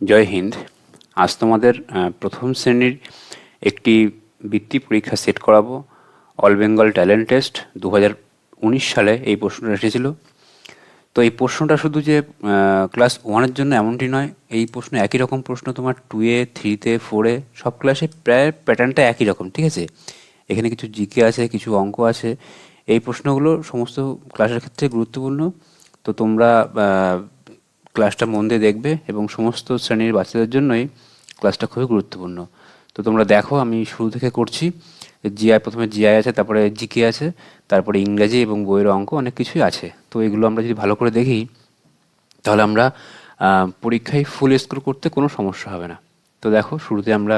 জয় হিন্দ। আজ তোমাদের প্রথম শ্রেণির একটি বৃত্তি পরীক্ষা সেট করাবো। অল বেঙ্গল ট্যালেন্ট টেস্ট দু উনিশ সালে এই প্রশ্নটা এসেছিল। তো এই প্রশ্নটা শুধু যে ক্লাস ওয়ানের জন্য এমনটি নয়, এই প্রশ্ন একই রকম প্রশ্ন তোমার টুয়ে থ্রিতে ফোরে সব ক্লাসে প্রায় প্যাটার্নটা একই রকম, ঠিক আছে? এখানে কিছু জিকে আছে, কিছু অঙ্ক আছে। এই প্রশ্নগুলো সমস্ত ক্লাসের ক্ষেত্রে গুরুত্বপূর্ণ। তো তোমরা ক্লাসটা মন দিয়ে দেখবে এবং সমস্ত শ্রেণির বাচ্চাদের জন্যই ক্লাসটা খুবই গুরুত্বপূর্ণ। তো তোমরা দেখো, আমি শুরু থেকে করছি। জিআই প্রথমে জিআই আছে, তারপরে জিকে আছে, তারপরে ইংরেজি এবং বইয়ের অঙ্ক অনেক কিছুই আছে। তো এগুলো আমরা যদি ভালো করে দেখি, তাহলে আমরা পরীক্ষায় ফুল স্কোর করতে কোনো সমস্যা হবে না। তো দেখো, শুরুতে আমরা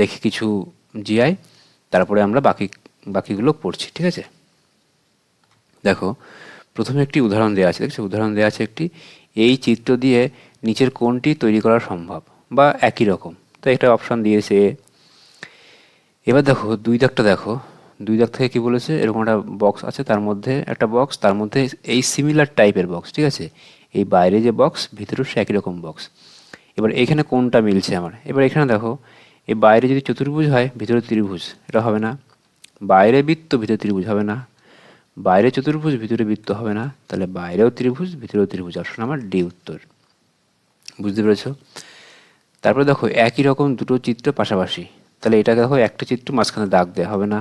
দেখি কিছু জিআই তারপরে আমরা বাকি, বাকিগুলো পড়ছি, ঠিক আছে? দেখো, প্রথমে একটি উদাহরণ দেওয়া আছে, দেখছ? উদাহরণ দেওয়া আছে একটি এই চিত্র দিয়ে নিচের কোনটি তৈরি করা সম্ভব, বা একই রকম। তো একটা অপশান দিয়েছে। এবার দেখো, দুই দাগটা দেখো। দুই দাগ থেকে কী বলেছে? এরকম একটা বক্স আছে, তার মধ্যে একটা বক্স তার মধ্যে এই সিমিলার টাইপের বক্স ঠিক আছে? এই বাইরে যে বক্স ভিতরেও সে একই রকম বক্স এবার এখানে কোনটা মিলছে আমার। এবার এখানে দেখো, এই বাইরে যদি চতুর্ভুজ হয়, ভিতরে ত্রিভুজ, এটা হবে না। বাইরে বৃত্ত, ভিতরে ত্রিভুজ হবে না। বাইরে চতুর্ভুজ, ভিতরে বৃত্ত হবে না। তাহলে বাইরেও ত্রিভুজ, ভিতরেও ত্রিভুজ। অপশন আমার ডি উত্তর। বুঝতে পেরেছ? তারপরে দেখো, একই রকম দুটো চিত্র পাশাপাশি। তাহলে এটা দেখো, একটা চিত্র মাঝখানে দাগ দেওয়া হবে না।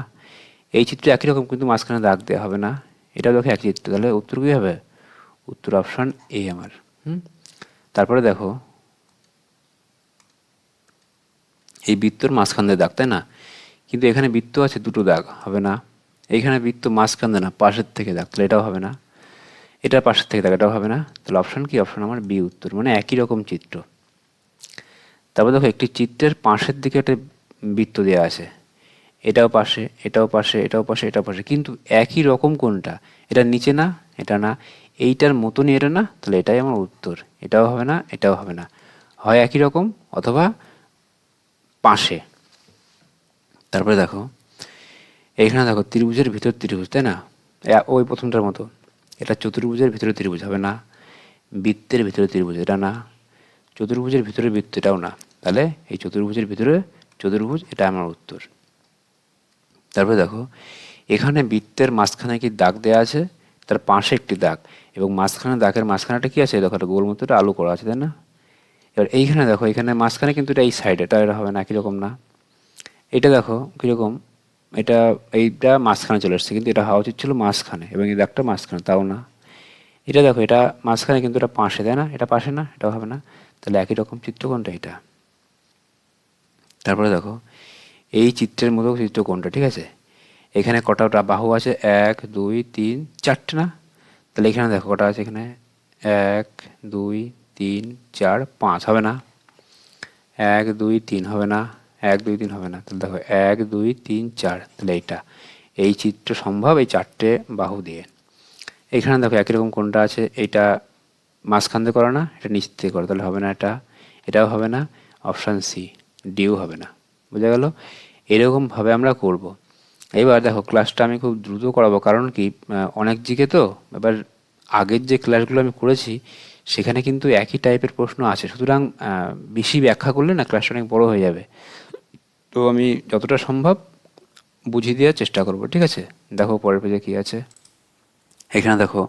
এই চিত্র একই রকম, কিন্তু মাঝখানে দাগ দেওয়া হবে না। এটা দেখো একই চিত্র। তাহলে উত্তর কী হবে? উত্তর অপশন এ আমার। হুম? তারপরে দেখো, এই বৃত্তর মাঝখান দিয়ে দাগ, তাই না? কিন্তু এখানে বৃত্ত আছে, দুটো দাগ হবে না। এইখানে বৃত্ত মাঝখান না, পাশের থেকে দাগ তাহলে এটাও হবে না। এটা পাশের থেকে দাগ এটাও হবে না। তাহলে অপশান কি? অপশান আমার বি উত্তর মানে একই রকম চিত্র। তারপর দেখো, একটি চিত্রের পাশের দিকে একটা বৃত্ত দেওয়া আছে। এটাও পাশে এটাও পাশে এটাও পাশে এটাও পাশে। কিন্তু একই রকম কোনটা? এটা নিচে না, এটা না। এইটার মতনই এটা না, তাহলে এটাই আমার উত্তর। এটাও হবে না, এটাও হবে না। হয় একই রকম, অথবা পাশে। তারপরে দেখো এইখানে দেখো ত্রিভুজের ভিতর ত্রিভুজ, তাই না? ওই প্রথমটার মতো। এটা চতুর্ভুজের ভিতরে ত্রিভুজ হবে না। বৃত্তের ভিতরে ত্রিভুজ, এটা না। চতুর্ভুজের ভিতরে বৃত্ত, এটাও না। তাহলে এই চতুর্ভুজের ভিতরে চতুর্ভুজ, এটা আমার উত্তর। তারপরে দেখো, এখানে বৃত্তের মাঝখানে কি দাগ দেওয়া আছে? তার পাশে একটি দাগ। এবং মাঝখানে দাগের মাঝখানেটা কি আছে? দেখো, একটা গোল মতো একটা আলু করা আছে, তাই না? এবার এইখানে দেখো, এখানে মাঝখানে কিন্তু এটা এই সাইড এটা এটা হবে না কীরকম না। এটা দেখো, কীরকম? এটা, এইটা মাঝখানে চলে এসছে, কিন্তু এটা হওয়া উচিত ছিল মাঝখানে, এবং এই দাগটা মাঝখানে, তাও না। এটা দেখো, এটা মাঝখানে কিন্তু এটা পাশে দেয় না? এটা পাশে না এটা হবে না। তাহলে একই রকম চিত্র কোনটা এটা? তারপরে দেখো, এই চিত্রের মতো চিত্র কোনটা, ঠিক আছে? এখানে কটা বাহু আছে? এক, দুই, তিন, চারটে না? তাহলে এখানে দেখো কটা আছে এখানে? এক, দুই, তিন, চার, পাঁচ, হবে না? এক, দুই, তিন, হবে না? এক, দুই, তিন হবে না। তাহলে দেখো, এক, দুই, তিন, চার, তাহলে এইটা। এই চিত্র সম্ভব এই চারটে বাহু দিয়ে। এখানে দেখো একই রকম কোনটা আছে, এইটা মাঝখান দিয়ে করা না, এটা নিচ থেকে করা, তাহলে হবে না এটা। এটাও হবে না, অপশান সি ডিও হবে না। বোঝা গেল? এরকমভাবে আমরা করব। এবার দেখো ক্লাসটা আমি খুব দ্রুত করাবো, কারণ কি অনেক দিকে তো, এবার আগের যে ক্লাসগুলো আমি করেছি, সেখানে কিন্তু একই টাইপের প্রশ্ন আছে। সুতরাং বেশি ব্যাখ্যা করলে না ক্লাসটা অনেক বড় হয়ে যাবে। তো আমি যতটা সম্ভব বুঝিয়ে দেওয়ার চেষ্টা করব, ঠিক আছে? দেখো পরের পেজে কী আছে। এখানে দেখো,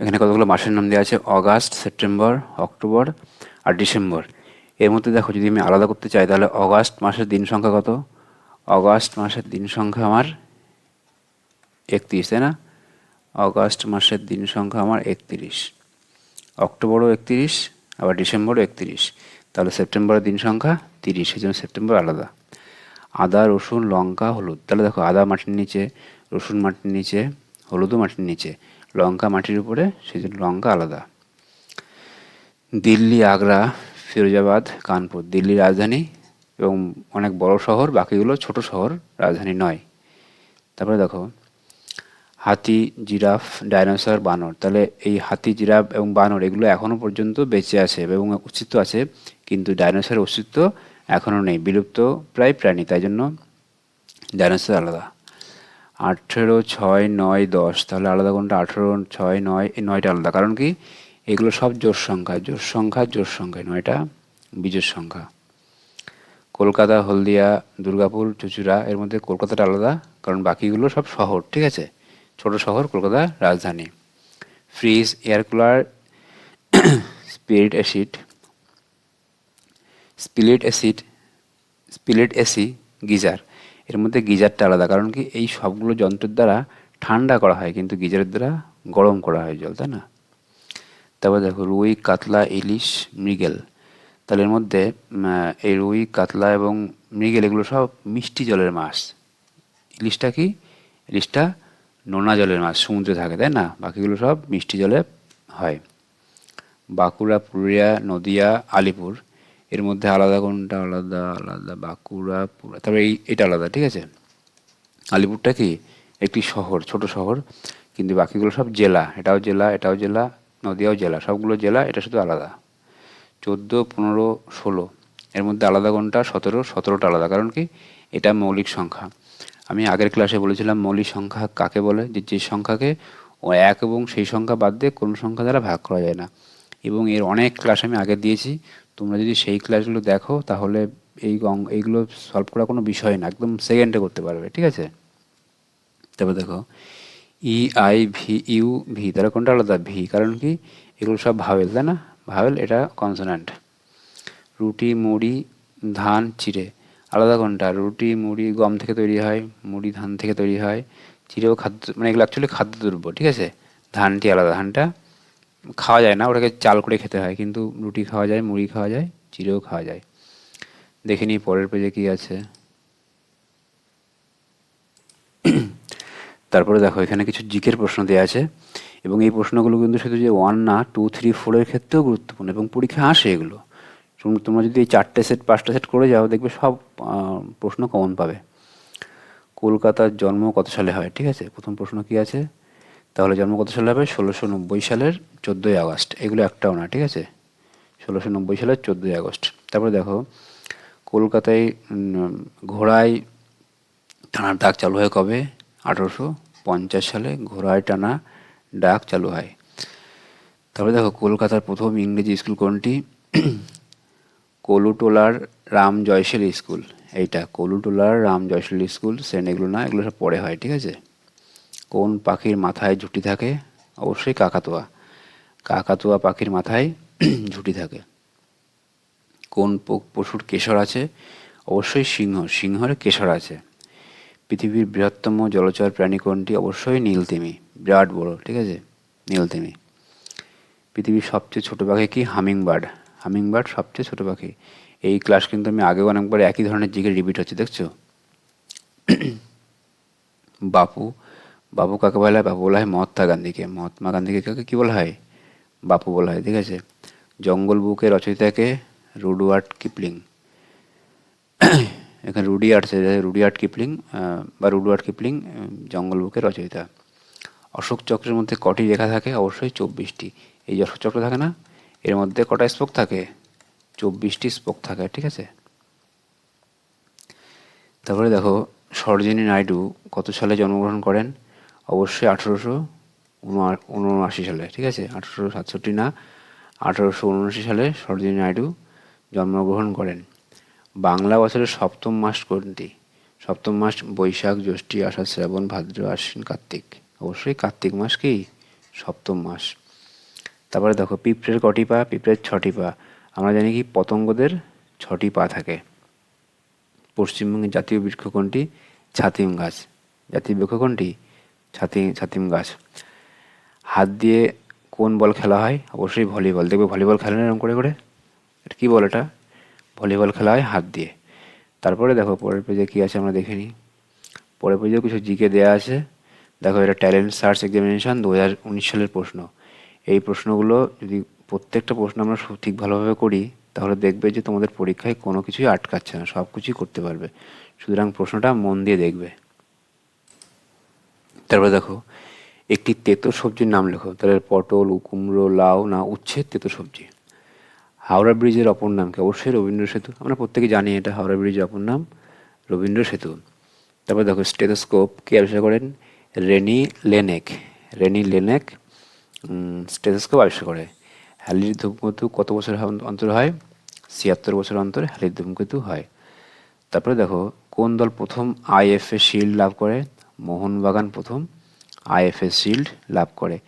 এখানে কতগুলো মাসের নাম দেওয়া আছে, অগাস্ট, সেপ্টেম্বর, অক্টোবর আর ডিসেম্বর। এর মধ্যে দেখো, যদি আমি আলাদা করতে চাই, তাহলে অগাস্ট মাসের দিন সংখ্যা কত? অগাস্ট মাসের দিন সংখ্যা আমার একত্রিশ, তাই না? অগাস্ট মাসের দিন সংখ্যা আমার একত্রিশ। অক্টোবরও একত্রিশ, আবার ডিসেম্বরও একত্রিশ। তাহলে সেপ্টেম্বরের দিন সংখ্যা তিরিশ সেই জন্য সেপ্টেম্বর আলাদা। আদা, রসুন, লঙ্কা, হলুদ। তাহলে দেখো আদা মাটির নিচে, রসুন মাটির নিচে, হলুদও মাটির নিচে। লঙ্কা মাটির উপরে, সেই জন্য লঙ্কা আলাদা। দিল্লি, আগ্রা, ফিরোজাবাদ, কানপুর। দিল্লির রাজধানী এবং অনেক বড় শহর, বাকিগুলো ছোট শহর, রাজধানী নয়। তারপরে দেখো, হাতি, জিরাফ, ডাইনোসর, বানর। তাহলে এই হাতি, জিরাফ এবং বানর, এগুলো এখনও পর্যন্ত বেঁচে আছে এবং অস্তিত্ব আছে, কিন্তু ডাইনোসরের অস্তিত্ব এখনও নেই, বিলুপ্ত প্রায় প্রাণী, তাই জন্য ডাইনোসর আলাদা। আঠেরো, ছয়, নয়, দশ, তাহলে আলাদা কোনটা আঠেরো, ছয়, নয়, এই নয়টা আলাদা। কারণ কি? এগুলো সব জোর সংখ্যা জোর সংখ্যা জোর সংখ্যা নয়টা বীজের সংখ্যা। কলকাতা, হলদিয়া, দুর্গাপুর, চুচুড়া, এর মধ্যে কলকাতাটা আলাদা, কারণ বাকিগুলো সব শহর, ঠিক আছে? ছোট শহর, কলকাতা রাজধানী। Fridge, air cooler, spirit acid spirit acid, spirit AC geyser. এর মধ্যে গিজারটা আলাদা, কারণ কি এই সবগুলো যন্ত্রের দ্বারা ঠান্ডা করা হয়, কিন্তু গিজারের দ্বারা গরম করা হয় জল, তাই না? তারপর দেখো, রুই, কাতলা, ইলিশ, মৃগেল। তাহলে এর মধ্যে এই রুই, কাতলা এবং মৃগেল এগুলো সব মিষ্টি জলের মাছ। ইলিশটা কি? ইলিশটা নোনা জলের মাছ, সমুদ্রে থাকে, তাই না? বাকিগুলো সব মিষ্টি জলে হয়। বাঁকুড়া, পুরুলিয়া, নদিয়া, আলিপুর। এর মধ্যে আলাদা কোনটা আলাদা আলাদা বাঁকুড়া পুরুলিয়া তারপরে এই এটা আলাদা, ঠিক আছে? আলিপুরটা কি? একটি শহর, ছোট শহর, কিন্তু বাকিগুলো সব জেলা। এটাও জেলা এটাও জেলা, নদিয়াও জেলা, সবগুলো জেলা, এটা শুধু আলাদা। চোদ্দ, পনেরো, ষোলো। এর মধ্যে আলাদা কোনটা? সতেরো, সতেরোটা আলাদা। কারণ কি? এটা মৌলিক সংখ্যা। আমি আগের ক্লাসে বলেছিলাম মৌলিক সংখ্যা কাকে বলে? যে যে সংখ্যাকে ও এক এবং সেই সংখ্যা বাদ দিয়ে কোনো সংখ্যা দ্বারা ভাগ করা যায় না। এবং এর অনেক ক্লাস আমি আগে দিয়েছি। তোমরা যদি সেই ক্লাসগুলো দেখো, তাহলে এই এইগুলো সলভ করা কোনো বিষয় না, একদম সেকেন্ডে করতে পারবে, ঠিক আছে? তারপর দেখো E I V U V তারা কোনটা আলাদা? ভি কারণ কি? এগুলো সব ভাবেল তাই না? ভাওয়েল এটা কনসোনান্ট রুটি, মুড়ি, ধান, চিড়ে, আলাদা কোনটা? রুটি, মুড়ি, গম থেকে তৈরি হয়, মুড়ি, ধান থেকে তৈরি হয়, চিড়েও খাদ্য মানে এগুলো অ্যাকচুয়ালি খাদ্যদ্রব্য ঠিক আছে? ধানটি আলাদা, ধানটা খাওয়া যায় না, ওটাকে চাল করে খেতে হয়। কিন্তু রুটি খাওয়া যায়, মুড়ি খাওয়া যায়, চিড়েও খাওয়া যায়। দেখে নিই পরের পেজে কি আছে। তারপরে দেখো, এখানে কিছু জিকের প্রশ্ন দেওয়া আছে। এবং এই প্রশ্নগুলো কিন্তু শুধু যে ওয়ান না টু থ্রি ফোরের ক্ষেত্রেও গুরুত্বপূর্ণ এবং পরীক্ষা আসে এগুলো। তোম- তোমরা যদি এই চারটে সেট পাঁচটা সেট করে যাও, দেখবে সব প্রশ্ন কমন পাবে। কলকাতার জন্ম কত সালে হয়? ঠিক আছে, প্রথম প্রশ্ন কি আছে? তাহলে জন্ম কত সালে হবে? ষোলোশো নব্বই সালের চোদ্দোই আগস্ট। এগুলো একটাও না, ঠিক আছে? ষোলোশো নব্বই সালের চোদ্দোই আগস্ট। তারপরে দেখো, কলকাতায় ঘোড়ায় টানার ডাক চালু হয় কবে? আঠারোশো পঞ্চাশ সালে ঘোড়ায় টানা ডাক চালু হয়। তারপরে দেখো, কলকাতার প্রথম ইংরেজি স্কুল কোনটি? কলুটোলার রাম জয়শালী স্কুল। এইটা, কলুটোলার রাম জয়শালী স্কুল, সেন্ট এগুলো না, এগুলো সব পরে হয়, ঠিক আছে? কোন পাখির মাথায় ঝুঁটি থাকে? অবশ্যই কাকাতুয়া। কাকাতুয়া পাখির মাথায় ঝুঁটি থাকে। কোন পশুর কেশর আছে? অবশ্যই সিংহ। সিংহের কেশর আছে। পৃথিবীর বৃহত্তম জলচর প্রাণী কোনটি? অবশ্যই নীলতিমি। বিরাট বড়, ঠিক আছে? নীলতিমি। পৃথিবীর সবচেয়ে ছোট পাখি কি? হামিং বার্ড হামিং বার্ড সবচেয়ে ছোট পাখি। এই ক্লাস কিন্তু আমি আগেও অনেকবার একই ধরনের জিকে রিপিট হচ্ছে, দেখছ? বাপু বাপু কাকে বলা? হয় বাপু বলা হয় মহাত্মা গান্ধীকে। মহাত্মা গান্ধীকে কাকে, কী বলা হয়? বাপু বলা হয়, ঠিক আছে? জঙ্গল বুকের রচয়িতাকে রুডওয়ার্ড কিপলিং। এখানে রুডিয়ার্ড রুডিয়ার্ড কিপলিং বা রুডওয়ার্ড কিপলিং জঙ্গল বুকের রচয়িতা। অশোক চক্রের মধ্যে কটি রেখা থাকে? অবশ্যই চব্বিশটি। এই যে অশোক চক্র থাকে না, এর মধ্যে কটা স্পোক থাকে? চব্বিশটি স্পোক থাকে, ঠিক আছে? তারপরে দেখো, সরোজিনী নাইডু কত সালে জন্মগ্রহণ করেন? অবশ্যই আঠেরোশো উনআশি সালে, ঠিক আছে? আঠেরোশো সাতষট্টি না, আঠেরোশো উনআশি সালে সরোজিনী নাইডু জন্মগ্রহণ করেন। বাংলা বছরের সপ্তম মাস কোনটি? সপ্তম মাস বৈশাখ, জ্যৈষ্ঠী, আষাঢ়, শ্রাবণ, ভাদ্র, আশ্বিন, কার্তিক। অবশ্যই কার্তিক মাস কি? সপ্তম মাস। তারপরে দেখো, পিঁপড়ের কটি পা, পিঁপড়ের ছটি পা। আমরা জানি কি, পতঙ্গদের ছটি পা থাকে। পশ্চিমবঙ্গের জাতীয় বৃক্ষ কোনটি? ছাতিম গাছ। জাতীয় বৃক্ষ কোনটি? ছাতি, ছাতিম গাছ। হাত দিয়ে কোন বল খেলা হয়? অবশ্যই ভলিবল। দেখবে ভলিবল খেলে না এরকম করে করে? এটা কী বল এটা? ভলিবল খেলা হয় হাত দিয়ে। তারপরে দেখো, পরের পেজে কী আছে আমরা দেখে নিই। পরের পেজেও কিছু জিকে দেওয়া আছে। দেখো, এটা ট্যালেন্ট সার্চ এক্সামিনেশান দু হাজার উনিশ সালের প্রশ্ন। এই প্রশ্নগুলো যদি প্রত্যেকটা প্রশ্ন আমরা সঠিক ভালোভাবে করি, তাহলে দেখবে যে তোমাদের পরীক্ষায় কোনো কিছুই আটকাচ্ছে না সব কিছুই করতে পারবে। সুতরাং প্রশ্নটা মন দিয়ে দেখবে। তারপরে দেখো, একটি তেতো সবজির নাম লেখো, তাহলে পটল, কুমড়ো, লাউ, না উচ্ছে তেতো সবজি। হাওড়া ব্রিজের অপর নাম কি? অবশ্যই রবীন্দ্র সেতু। আমরা প্রত্যেকে জানি এটা হাওড়া ব্রিজের অপর নাম, রবীন্দ্র সেতু। তারপর দেখো, স্টেথোস্কোপ কে আবিষ্কার করেন? Rene Laennec. Rene Laennec stethoscope আবিষ্কার করে। হ্যালির ধূমকেতু কত বছর অন্তর হয়? ছিয়াত্তর বছর অন্তর হ্যালির ধূমকেতু হয়। তারপরে দেখো, কোন দল প্রথম আইএফএ শিল্ড লাভ করে? মোহনবাগান প্রথম আইএফএ শিল্ড লাভ করে।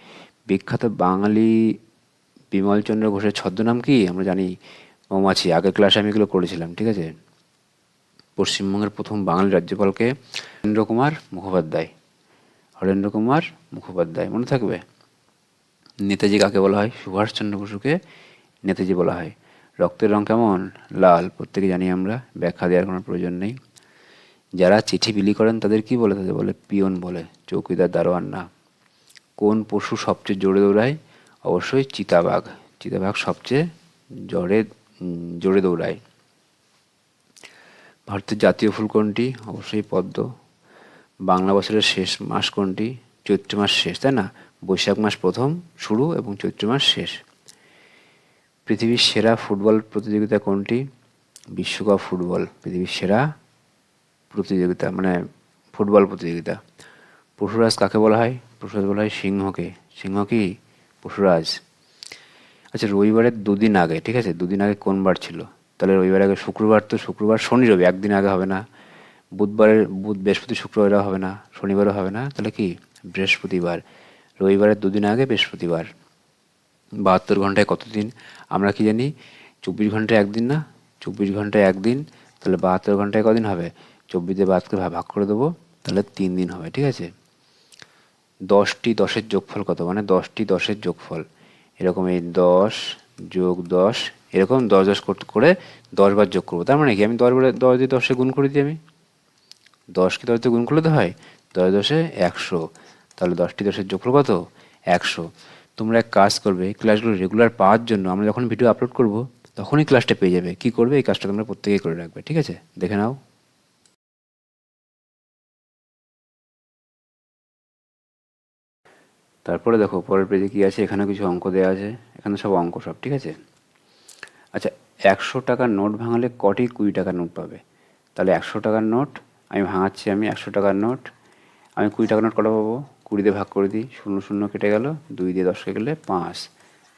বিখ্যাত বাঙালি বিমলচন্দ্র ঘোষের ছদ্মনাম কি? আমরা জানি, মৌমাছি। আগের ক্লাসে আমি এগুলো করেছিলাম, ঠিক আছে? পশ্চিমবঙ্গের প্রথম বাঙালি রাজ্যপালকে হরেন্দ্র কুমার মুখোপাধ্যায়। হরেন্দ্র কুমার মুখোপাধ্যায়, মনে থাকবে? নেতাজি কাকে বলা হয়? সুভাষচন্দ্র বসুকে নেতাজি বলা হয়। রক্তের রং কেমন? লাল, প্রত্যেকে জানি আমরা। ব্যাখ্যা দেওয়ার কোনো প্রয়োজন নেই। যারা চিঠি বিলি করেন তাদের কি বলে তাদের বলে, পিয়ন বলে, চৌকিদার দারোয়ান না। কোন পশু সবচেয়ে জোরে দৌড়ায়? অবশ্যই চিতাবাঘ। চিতাবাঘ সবচেয়ে জোরে জোরে দৌড়ায়। ভারতের জাতীয় ফুল কোনটি? অবশ্যই পদ্ম। বাংলা বছরের শেষ মাস কোনটি? চৈত্র মাস শেষ, তাই না? বৈশাখ মাস প্রথম শুরু এবং চৈত্র মাস শেষ। পৃথিবীর সেরা ফুটবল প্রতিযোগিতা কোনটি? বিশ্বকাপ ফুটবল। পৃথিবীর সেরা প্রতিযোগিতা মানে ফুটবল প্রতিযোগিতা। পশুরাজ কাকে বলা হয়? পশুরাজ বলা হয় সিংহকে। সিংহ কি? পশুরাজ। আচ্ছা রবিবারের দুদিন আগে, ঠিক আছে? দুদিন আগে কোন বার ছিল? তাহলে রবিবার আগে শুক্রবার তো শুক্রবার, শনি, রবি, একদিন আগে হবে না। বুধবারের, বুধ, বৃহস্পতি শুক্রবারও হবে না, শনিবারও হবে না। তাহলে কি? বৃহস্পতিবার। রবিবারের দুদিন আগে বৃহস্পতিবার। বাহাত্তর ঘন্টায় কতদিন আমরা কি জানি? চব্বিশ ঘন্টায় একদিন না? চব্বিশ ঘন্টায় একদিন? তাহলে বাহাত্তর ঘন্টায় কদিন হবে? চব্বিশে বাদ করে ভাগ করে দেবো, তাহলে তিন দিন হবে, ঠিক আছে? দশটি দশের যোগফল কত? মানে দশটি দশের যোগফল। এরকম এই দশ যোগ দশ, এরকম দশ দশ করে দশ বার যোগ করব। তার মানে কি? আমি দশ বারে দশ দিয়ে দশে গুণ করে দিই আমি? দশকে দশ দিয়ে গুণ করলে তো হয়। দশ দশে একশো। তাহলে দশটি দশের যোগফল কত? একশো। তোমরা এক কাজ করবে, এই ক্লাসগুলো রেগুলার পাওয়ার জন্য আমরা যখন ভিডিও আপলোড করব, তখনই ক্লাসটা পেয়ে যাবে। কি করবে? এই কাজটা তোমরা প্রত্যেকেই করে রাখবে, ঠিক আছে? দেখে নাও। তারপরে দেখো, পরের পেজে কি আছে? এখানে কিছু অঙ্ক দেওয়া আছে। এখানে সব অঙ্ক সব, ঠিক আছে? আচ্ছা একশো টাকার নোট ভাঙালে কটি কুড়ি টাকার নোট পাবে? তাহলে একশো টাকার নোট, আমি ভাঙাচ্ছি আমি একশো টাকার নোট। আমি কুড়ি টাকার নোট কটা পাবো? কুড়ি দিয়ে ভাগ করে দিই, শূন্য শূন্য কেটে গেল, দুই দিয়ে দশ কেটে গেলে পাঁচ।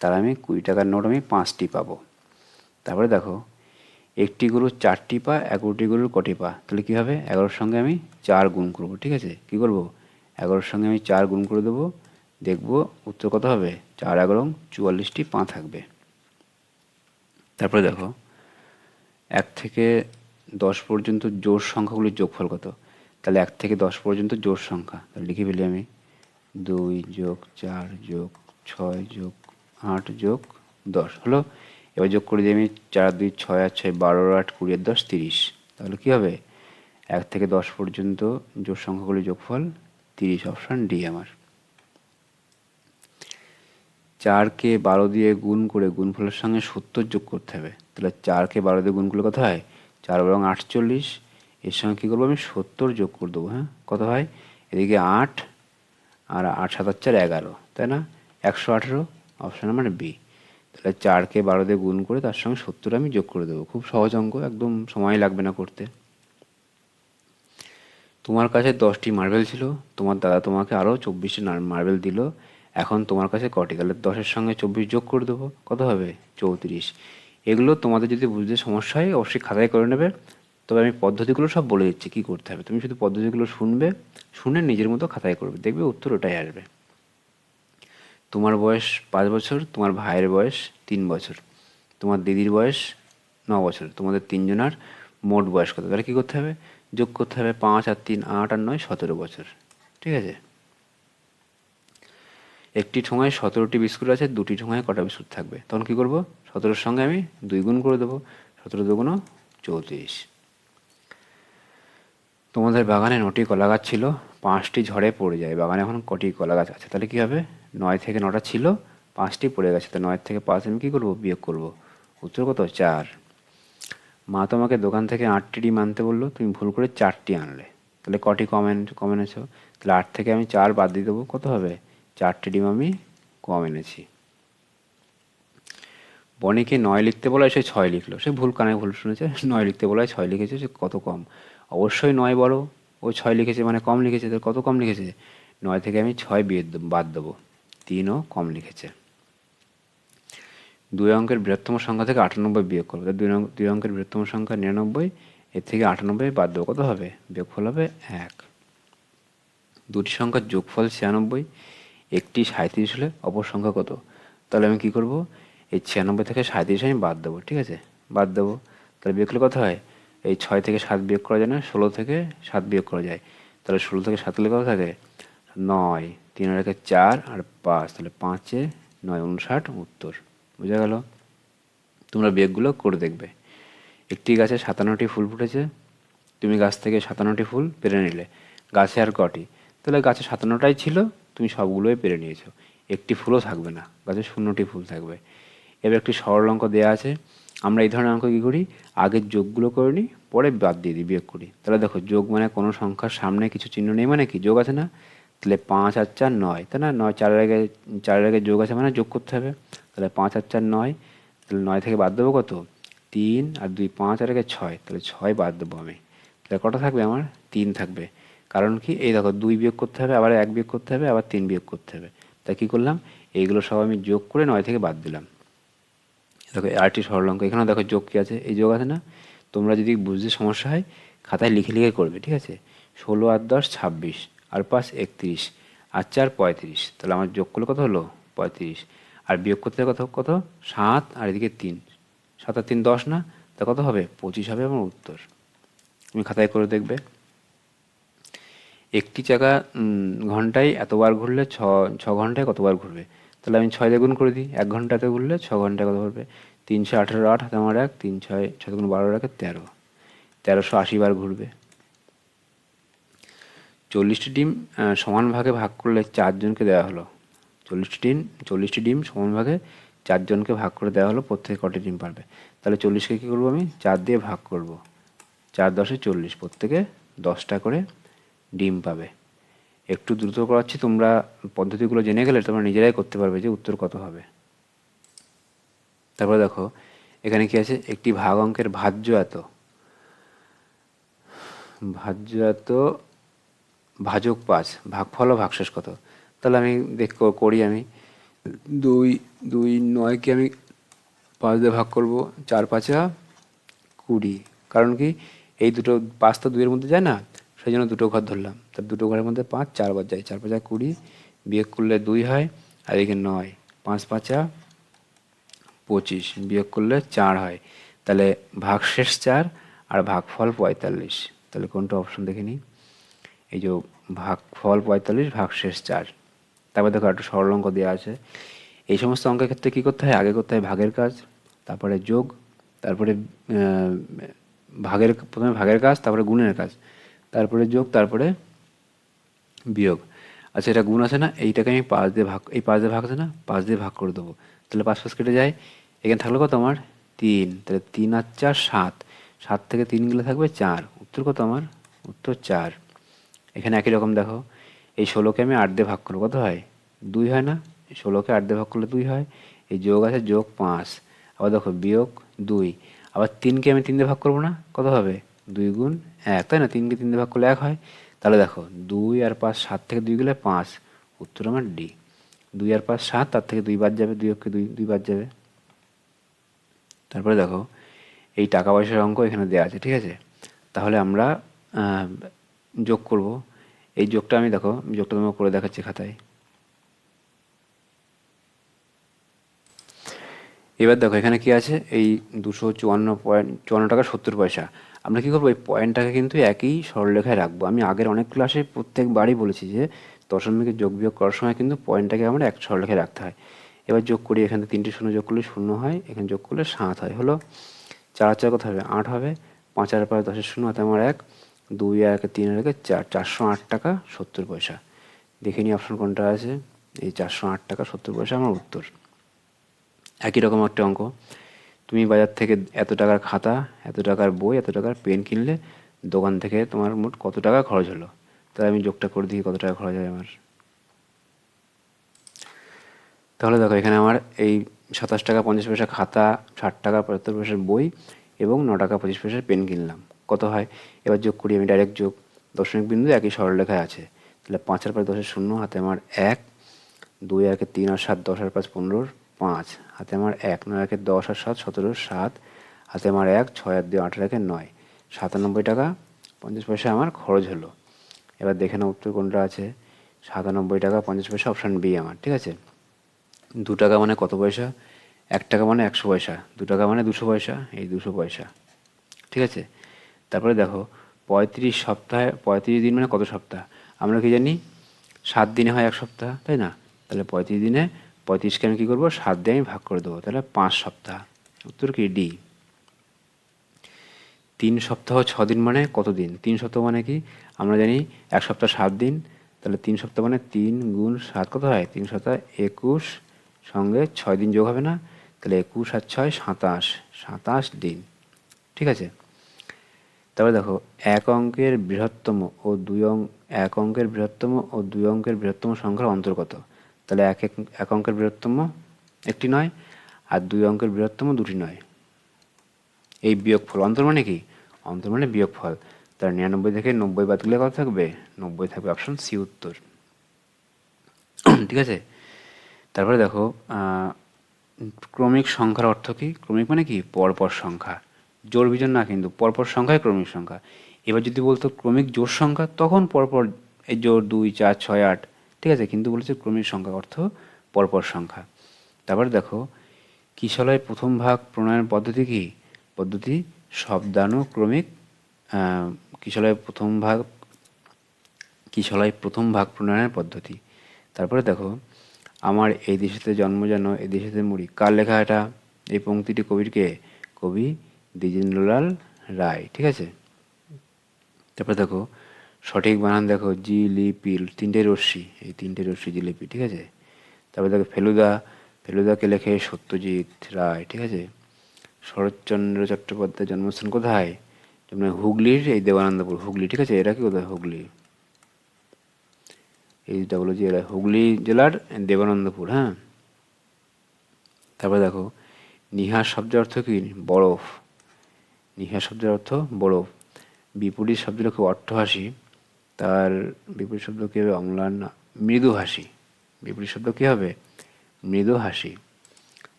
তাহলে আমি কুড়ি টাকার নোট, আমি পাঁচটি পাবো। তারপরে দেখো, একটি গরুর চারটি পা, এগারোটি গরুর কটি পা, তাহলে কী হবে? এগারোর সঙ্গে আমি চার গুণ করব, ঠিক আছে? কী করব? এগারোর সঙ্গে আমি চার গুণ করে দেবো দেখব উত্তর কত হবে? চার এগারো চুয়াল্লিশটি পা থাকবে। তারপরে দেখো, এক থেকে দশ পর্যন্ত জোড় সংখ্যাগুলির যোগফল কত? তাহলে এক থেকে দশ পর্যন্ত জোড় সংখ্যা, তাহলে লিখে ফেলি আমি। দুই যোগ চার যোগ ছয় যোগ আট যোগ দশ, হলো? এবার যোগ করে দিই আমি চার, দুই, ছয় আর ছয়, বারো, আট, কুড়ি আর দশ, তিরিশ। তাহলে কী হবে? এক থেকে দশ পর্যন্ত জোড় সংখ্যাগুলির যোগফল তিরিশ, অপশান ডি আমার। চারকে বারো দিয়ে গুণ করে গুণফলের সঙ্গে সত্তর যোগ করতে হবে। তাহলে চারকে বারো দিয়ে গুণ করলে কত হয়? চার বরং আটচল্লিশ। এর সঙ্গে কী করব আমি? সত্তর যোগ করে দেবো হ্যাঁ? কত হয়? এদিকে আট আর আট সাত চার এগারো, তাই না? একশো আঠেরো অপশান নাম্বার বি তাহলে চারকে বারো দিয়ে গুণ করে তার সঙ্গে সত্তর আমি যোগ করে দেবো। খুব সহজ অঙ্ক, একদম সময় লাগবে না করতে। তোমার কাছে দশটি মার্বেল ছিল। তোমার দাদা তোমাকে আরও চব্বিশটি মার্বেল দিল। এখন তোমার কাছে কটি তাহলে দশের সঙ্গে চব্বিশ যোগ করে দেবো। কত হবে? চৌত্রিশ। এগুলো তোমাদের যদি বুঝতে সমস্যা হয়, অবশ্যই খাতায় করে নেবে। তবে আমি পদ্ধতিগুলো সব বলে দিচ্ছি, কী করতে হবে। তুমি শুধু পদ্ধতিগুলো শুনবে, শুনে নিজের মতো খাতায় করবে। দেখবে উত্তর ওটাই আসবে। তোমার বয়স পাঁচ বছর, তোমার ভাইয়ের বয়স তিন বছর, তোমার দিদির বয়স ন বছর, তোমাদের তিনজনার মোট বয়স কত? তাহলে কী করতে হবে? যোগ করতে হবে পাঁচ আর তিন আট আর নয়, সতেরো বছর। ঠিক আছে? একটি ঠোঙায় সতেরোটি বিস্কুট আছে, দুটি ঠোঙায় কটা বিস্কুট থাকবে? তখন কী করব? সতেরোর সঙ্গে আমি দুই গুণ করে দেবো। সতেরো দুগুণ চৌত্রিশ। তোমাদের বাগানে নটি কলা গাছ ছিল, পাঁচটি ঝড়ে পড়ে যায়। বাগানে এখন কটি কলা গাছ আছে? তাহলে কী হবে? নয় থেকে নটা ছিল, পাঁচটি পড়ে গেছে। তো নয় থেকে পাঁচ আমি কী করব? বিয়োগ করব। উত্তর কত? চার। মা তোমাকে দোকান থেকে আটটি ডিম আনতে বলল, তুমি ভুল করে চারটি আনলে। তাহলে কটি কমেন এনে কম এনেছো তাহলে আট থেকে আমি চার বাদ দিয়ে দেবো। কত হবে? চারটি ডিম আমি কম এনেছি। বনিকে নয় লিখতে বলা হয় সে ছয় লিখলো। সে ভুল কানে ভুল শুনেছে, নয় লিখতে বলা হয় ছয় লিখেছে, সে কত কম? অবশ্যই নয় বড় ও ছয় লিখেছে মানে কম লিখেছে, তো কত কম লিখেছে? নয় থেকে আমি ছয় বিয়ে বাদ দেবো। তিনও কম লিখেছে। দুই অঙ্কের বৃহত্তম সংখ্যা থেকে আটানব্বই বিয়োগ করব দুই দুই অঙ্কের বৃহত্তম সংখ্যা নিরানব্বই, এর থেকে আটানব্বই বাদ দেবো। কত হবে? বিয়োগফল হবে এক। দুটি সংখ্যার যোগফল ছিয়ানব্বই একটি সাঁত্রিশ হলে অপর সংখ্যা কত? তাহলে আমি কি করব? এই ছিয়ানব্বই থেকে সাঁত্রিশ আমি বাদ দেবো, ঠিক আছে? বাদ দেবো। তাহলে বিয়োগ করলে কত হয়? এই ছয় থেকে সাত বিয়োগ করা যায় না, ষোলো থেকে সাত বিয়োগ করা যায়। তাহলে ষোলো থেকে সাত হলে থাকে? নয়। তিন রেখে চার আর পাঁচ। তাহলে পাঁচে নয়, উনষাট, উত্তর। বোঝা গেল? তোমরা বিয়োগগুলো করে দেখবে। একটি গাছে সাতান্নটি ফুল ফুটেছে। তুমি গাছ থেকে সাতান্নটি ফুল পেরে নিলে। গাছে আর কটি? তাহলে গাছে সাতান্নটাই ছিল তুমি সবগুলোই পেরে নিয়েছো। একটি ফুলও থাকবে না, গাছে শূন্যটি ফুল থাকবে। এবার একটি সরল অঙ্ক দেওয়া আছে। আমরা এই ধরনের অঙ্ক কী করি? আগের যোগগুলো করে নিই, পরে বাদ দিয়ে দিই, বিয়োগ করি। তাহলে দেখো, যোগ মানে কোনো সংখ্যার সামনে কিছু চিহ্ন নেই মানে কি? যোগ আছে না? তাহলে পাঁচ আর চার নয়, তাই না? নয়, চারের আগে চারের আগে যোগ আছে মানে যোগ করতে হবে। তাহলে পাঁচ আর চার নয়, তাহলে নয় থেকে বাদ দেবো কত? তিন আর দুই, পাঁচ আর আগে ছয়, তাহলে ছয় বাদ দেবো আমি। তাহলে কটা থাকবে আমার? তিন থাকবে। কারণ কি? এই দেখো, দুই বিয়োগ করতে হবে, আবার এক বিয়োগ করতে হবে, আবার তিন বিয়োগ করতে হবে। তাই কী করলাম? এইগুলো সব আমি যোগ করে নয় থেকে বাদ দিলাম। দেখো আরটি সরল অঙ্ক এখানেও দেখো যোগ কী আছে? এই যোগ আছে না? তোমরা যদি বুঝতে সমস্যা হয়, খাতায় লিখে লিখে করবে, ঠিক আছে? ষোলো আর দশ, ছাব্বিশ। আর পাঁচ, একত্রিশ। আর চার, পঁয়ত্রিশ। তাহলে আমার যোগ করলে কত হলো? পঁয়ত্রিশ। আর বিয়োগ করতে কত কত? সাত। আর এদিকে তিন। সাত আর তিন দশ না? তা কত হবে? পঁচিশ হবে আমার উত্তর। তুমি খাতায় করে দেখবে। একটি চাকা ঘন্টায় এতবার ঘুরলে ছ ছ ঘন্টায় কতবার ঘুরবে? তাহলে আমি ছয় দিয়ে গুণ করে দিই। এক ঘন্টাতে ঘুরলে ছ ঘন্টায় কত ঘুরবে? তিনশো আঠেরো আট, হাতে আমার এক, তিন ছয় ছয় গুণ বারো রাখে তেরো। তেরোশো আশি বার ঘুরবে। চল্লিশটি ডিম সমান ভাগে ভাগ করলে চারজনকে দেওয়া হলো। চল্লিশটি ডিম চল্লিশটি ডিম সমান ভাগে চারজনকে ভাগ করে দেওয়া হলো, প্রত্যেকে কটি ডিম পারবে? তাহলে চল্লিশকে কী করব আমি? চার দিয়ে ভাগ করব। চার দশে চল্লিশ, প্রত্যেকে দশটা করে ডিম পাবে। একটু দ্রুত করাচ্ছি, তোমরা পদ্ধতিগুলো জেনে গেলে তোমরা নিজেরাই করতে পারবে যে উত্তর কত হবে। তারপরে দেখো, এখানে কি আছে? একটি ভাগ অঙ্কের ভাজ্য এত। ভাজ্য এত, ভাজক পাঁচ, ভাগফল ও ভাগশেষ কত? তাহলে আমি দেখ, করি আমি। দুই দুই নয়কে আমি পাঁচ দিয়ে ভাগ করব? চার, পাঁচা কুড়ি। কারণ কি? এই দুটো পাঁচ তো দুইয়ের মধ্যে যায় না? সেই জন্য দুটো ঘর ধরলাম। তার দুটো ঘরের মধ্যে পাঁচ চারবার যায়। চার পাঁচা কুড়ি, বিয়োগ করলে দুই হয়, আর এদিকে নয়। পাঁচ পাঁচা পঁচিশ, বিয়োগ করলে চার হয়। তাহলে ভাগ শেষ চার আর ভাগফল পঁয়তাল্লিশ। তাহলে কোনটা অপশন দেখে নিই? এই যে ভাগফল পঁয়তাল্লিশ ভাগ শেষ চার। তারপর দেখো একটা সরল অঙ্ক দেওয়া আছে। এই সমস্ত অঙ্কের ক্ষেত্রে কী করতে হয়? আগে করতে হয় ভাগের কাজ, তারপরে যোগ, তারপরে ভাগের, প্রথমে ভাগের কাজ, তারপরে গুণের কাজ। তারপরে যোগ, তারপরে বিয়োগ। আচ্ছা এটা গুণ আছে না? এইটাকে আমি পাঁচ দিয়ে ভাগ এই পাঁচ দিয়ে ভাগ আছে না? পাঁচ দিয়ে ভাগ করে দেবো। তাহলে পাঁচ পাঁচ কেটে যায়। এখানে থাকল কত আমার? তিন। তাহলে তিন আর চার, সাত। সাত থেকে তিন গেলে থাকবে চার। উত্তর কত আমার? উত্তর চার। এখানে একই রকম দেখো। এই ষোলোকে আমি আট দিয়ে ভাগ করব। কত হয়? দুই হয় না? ষোলোকে আট দিয়ে ভাগ করলে দুই হয়। এই যোগ আছে যোগ পাঁচ। আবার দেখো বিয়োগ দুই। আবার তিনকে আমি তিন দিয়ে ভাগ করব না? কত হবে? দুই গুণ এক, তাই না? তিনকে তিন দিয়ে ভাগ করলে এক হয়। তাহলে দেখো, দুই আর পাঁচ সাত থেকে দুই গেলে পাঁচ। উত্তর আমার ডি। দুই আর পাঁচ সাত, তার থেকে দুই বাদ যাবে, দুই অক্ষে দুই দুই বাদ যাবে। তারপরে দেখো, এই টাকা পয়সার অঙ্ক এখানে দেওয়া আছে, ঠিক আছে? তাহলে আমরা যোগ করব। এই যোগটা আমি দেখো যোগটা তোমাকে করে দেখাচ্ছি খাতায়। এবার দেখো, এখানে কি আছে? এই দুশো চুয়ান্ন পয়েন্ট, চুয়ান্ন টাকা সত্তর পয়সা। আমরা কী করব? এই পয়েন্টটাকে কিন্তু একই সরলরেখায় রাখব। আমি আগের অনেক ক্লাসে প্রত্যেকবারই বলেছি যে, দশমিকে যোগ বিয়োগ করার সময় কিন্তু পয়েন্টটাকে আমরা এক সরলরেখায় রাখতে হয়। এবার যোগ করি, এখানে তিনটে শূন্য যোগ করলে শূন্য হয়, এখানে যোগ করলে সাত হয়। হলো চার চার কত হবে? আট হবে। পাঁচ আর পাঁচ দশের শূন্য হাতে আমার এক। দুই একে তিন একে চার। চারশো আট টাকা সত্তর পয়সা। দেখে নিই অপশন কোনটা আছে। এই চারশো আট টাকা সত্তর পয়সা আমার উত্তর। একই রকম একটা অঙ্ক। তুমি বাজার থেকে এত টাকার খাতা, এত টাকার বই, এত টাকার পেন কিনলে দোকান থেকে তোমার মোট কত টাকা খরচ হলো? তাহলে আমি যোগটা করে দিই, কত টাকা খরচ হয় আমার। তাহলে দেখো, এখানে আমার এই সাতাশ টাকা পঞ্চাশ পয়সা খাতা, ষাট টাকা পঁচাত্তর পয়সার বই এবং ন টাকা পঁচিশ পয়সার পেন কিনলাম। কত হয়? এবার যোগ করি, আমি ডাইরেক্ট যোগ। দশমিক বিন্দু একই সরলরেখায় আছে। তাহলে পাঁচ আর পাঁচ দশের শূন্য, হাতে আমার এক, দুই একে তিন আর সাত, দশ পাঁচ পনেরোর পাঁচ, হাতে আমার এক, নয়, একে দশ আর সাত, সতেরো, সাত, হাতে আমার এক, ছয় আর দুই, আঠারো, একে নয়, সাতানব্বই টাকা, পঞ্চাশ পয়সা আমার খরচ হলো। এবার দেখে নাও উত্তর কোনটা আছে, সাতানব্বই টাকা, পঞ্চাশ পয়সা অপশান বি আমার, ঠিক আছে? দু টাকা মানে কত পয়সা? এক টাকা মানে একশো পয়সা, দু টাকা মানে দুশো পয়সা, এই দুশো পয়সা, ঠিক আছে? তারপরে দেখো, পঁয়ত্রিশ সপ্তাহে, পঁয়ত্রিশ দিন মানে কত সপ্তাহ? আমরা কি জানি, সাত দিনে হয় এক সপ্তাহ, তাই না? তাহলে পঁয়ত্রিশ দিনে পঁয়ত্রিশকে আমি কী করব? সাত দিয়ে আমি ভাগ করে দেবো। তাহলে পাঁচ সপ্তাহ। উত্তর কি? ডি। তিন সপ্তাহ ছ দিন মানে কত দিন? তিন সপ্তাহ মানে কি? আমরা জানি এক সপ্তাহ সাত দিন। তাহলে তিন সপ্তাহ মানে তিন গুণ সাত কত হয়? তিন সপ্তাহ একুশ সঙ্গে ছয় দিন যোগ হবে না? তাহলে একুশ আর ছয় সাতাশ। সাতাশ দিন। ঠিক আছে? তারপরে দেখো, এক অঙ্কের বৃহত্তম ও দুই অঙ্ক এক অঙ্কের বৃহত্তম ও দুই অঙ্কের বৃহত্তম সংখ্যার অন্তর্গত। তাহলে এক এক এক অঙ্কের বৃহত্তম একটি নয় আর দুই অঙ্কের বৃহত্তম দুটি নয়। এই বিয়োগফল অন্তর মানে কি? অন্তর মানে বিয়োগফল। তার নিরানব্বই থেকে নব্বই বাদ গেলে কত থাকবে? নব্বই থাকবে অপশন সি উত্তর। ঠিক আছে? তারপরে দেখো ক্রমিক সংখ্যার অর্থ কি? ক্রমিক মানে কি? পরপর সংখ্যা। জোর বিজোর না কিন্তু পরপর সংখ্যায় ক্রমিক সংখ্যা। এবার যদি বলতো ক্রমিক জোর সংখ্যা, তখন পরপর এই জোর দুই, চার, ছয়, আট ঠিক আছে, কিন্তু বলেছে ক্রমিক সংখ্যা অর্থ, পরপর সংখ্যা। তারপরে দেখো, কিশলয় প্রথম ভাগ প্রণয়ন পদ্ধতি কি? পদ্ধতি শব্দানুক্রমিক কিশলয় প্রথম ভাগ, কিশলয় প্রথম ভাগ প্রণয়নের পদ্ধতি। তারপরে দেখো, আমার এই দেশেতে জন্ম যেন, এই দেশেতে মরি, কার লেখা এটা? এই পঙ্ক্তিটি কবির কে? কবি দ্বিজেন্দ্রলাল রায়, ঠিক আছে? তারপরে দেখো সঠিক বানান দেখো জি লিপি তিনটে রশ্মি, এই তিনটে রশ্মি জিলিপি, ঠিক আছে? তারপরে দেখো ফেলুদা, ফেলুদাকে লেখে সত্যজিৎ রায়, ঠিক আছে? শরৎচন্দ্র চট্টোপাধ্যায়ের জন্মস্থান কোথায়? যেমন হুগলির এই দেবানন্দপুর, হুগলি, ঠিক আছে? এরা কি কোথায়? হুগলি। এই ডাবল এরা হুগলি জেলার দেবানন্দপুর হ্যাঁ? তারপরে দেখো, নিহার শব্দের অর্থ কি? বরফ। নিহার শব্দের অর্থ বরফ। বিপরীত শব্দটা খুব অট্টহাসি। তার বিপরীত শব্দ কী হবে? অম্লান মৃদু হাসি। বিপরীত শব্দ কী হবে? মৃদু হাসি।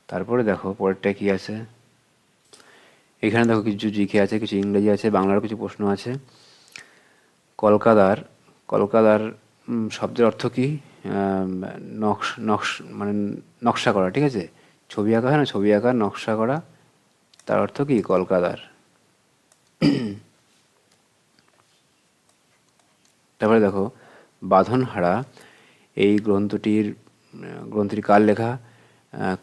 তারপরে দেখো, পরেরটা কী আছে? এখানে দেখো কিছু জিকে আছে, কিছু ইংরেজি আছে, বাংলার কিছু প্রশ্ন আছে। কলকাতার কলকাতার শব্দের অর্থ কী? নকশ নকশ মানে নকশা করা, ঠিক আছে? ছবি আঁকা হয় না? ছবি আঁকা, নকশা করা, তার অর্থ কী? কলকাতার। তারপরে দেখো, বাঁধনহারা, এই গ্রন্থটির গ্রন্থটি কার লেখা?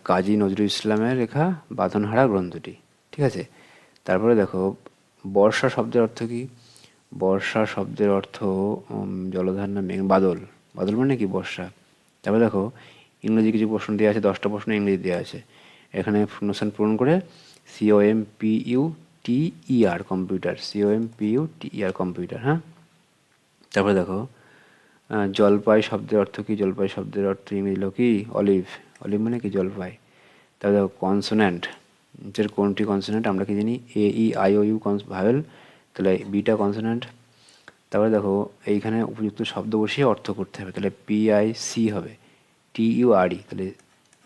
কাজী নজরুল ইসলামের লেখা বাঁধনহারা গ্রন্থটি, ঠিক আছে? তারপরে দেখো, বর্ষা শব্দের অর্থ কি? বর্ষা শব্দের অর্থ জলধার না মেঘ, বাদল। বাদল মানে কি? বর্ষা। তারপরে দেখো, ইংরেজি কিছু প্রশ্ন দেওয়া আছে, দশটা প্রশ্ন ইংরেজি দেওয়া আছে। এখানে নোশন পূরণ করে CO M P U T E R computer. CO M P U T R computer হ্যাঁ? তারপরে দেখো জলপাই শব্দের অর্থ কি? জলপাই শব্দের অর্থ ইংরেজি কি? অলিভ। অলিভ মানে কি? জলপাই। তারপরে দেখো কনসোন্যান্ট নিচের কোনটি কনসোন্যান্ট আমরা কি জানি? A E I O U cons vowel তাহলে বিটা কনসোন্যান্ট তারপরে দেখো, এইখানে উপযুক্ত শব্দ বসিয়ে অর্থ করতে হবে। তাহলে পি আই সি হবে। টি ইউ আর ই তাহলে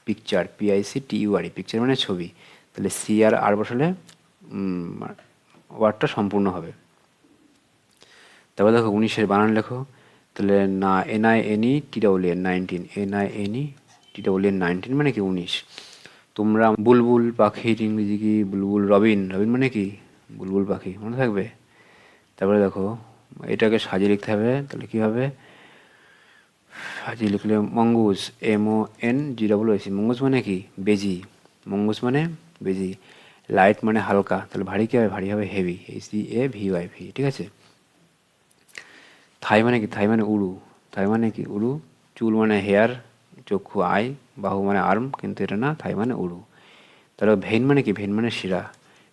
picture P I C T U R E picture মানে ছবি। তাহলে সি আর আর বসালে ওয়ার্ডটা সম্পূর্ণ হবে। তারপর দেখো উনিশের বানান লেখো। তাহলে না N I N E T double N nineteen N I N E T double N nineteen মানে কি উনিশ? তোমরা বুলবুল পাখির ইংরেজি কি বুলবুল রবিন রবিন মানে কি? বুলবুল পাখি, মনে থাকবে? তারপরে দেখো, এটাকে সাজিয়ে লিখতে হবে, তাহলে কী হবে? সাজিয়ে লিখলে mongoose M O N G double S E mongoose মানে কি? বেজি। মঙ্গুস মানে বেজি। লাইট মানে হালকা, তাহলে ভারী কী হবে? ভারী হবে হেভি এই C A V Y V ঠিক আছে? থাই মানে কি থাই মানে উড়ু থাই মানে কি উড়ু চুল মানে হেয়ার চক্ষু আই বাহু মানে আর্ম কিন্তু এটা না থাই মানে উড়ু তাহলে ভেন মানে কি ভেন মানে শিরা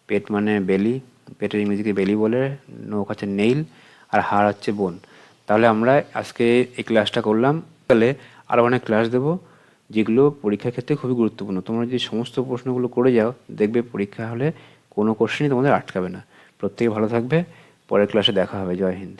পেট মানে বেলি পেটের ইংরেজিকে বেলি বলে নোক হচ্ছে নেইল আর হাড় হচ্ছে বোন তাহলে আমরা আজকে এই ক্লাসটা করলাম তাহলে আরও অনেক ক্লাস দেবো যেগুলো পরীক্ষার ক্ষেত্রে খুবই গুরুত্বপূর্ণ তোমরা যদি সমস্ত প্রশ্নগুলো করে যাও দেখবে পরীক্ষা হলে কোনো কোশ্চেনই তোমাদের আটকাবে না প্রত্যেকে ভালো থাকবে পরের ক্লাসে দেখা হবে জয় হিন্দ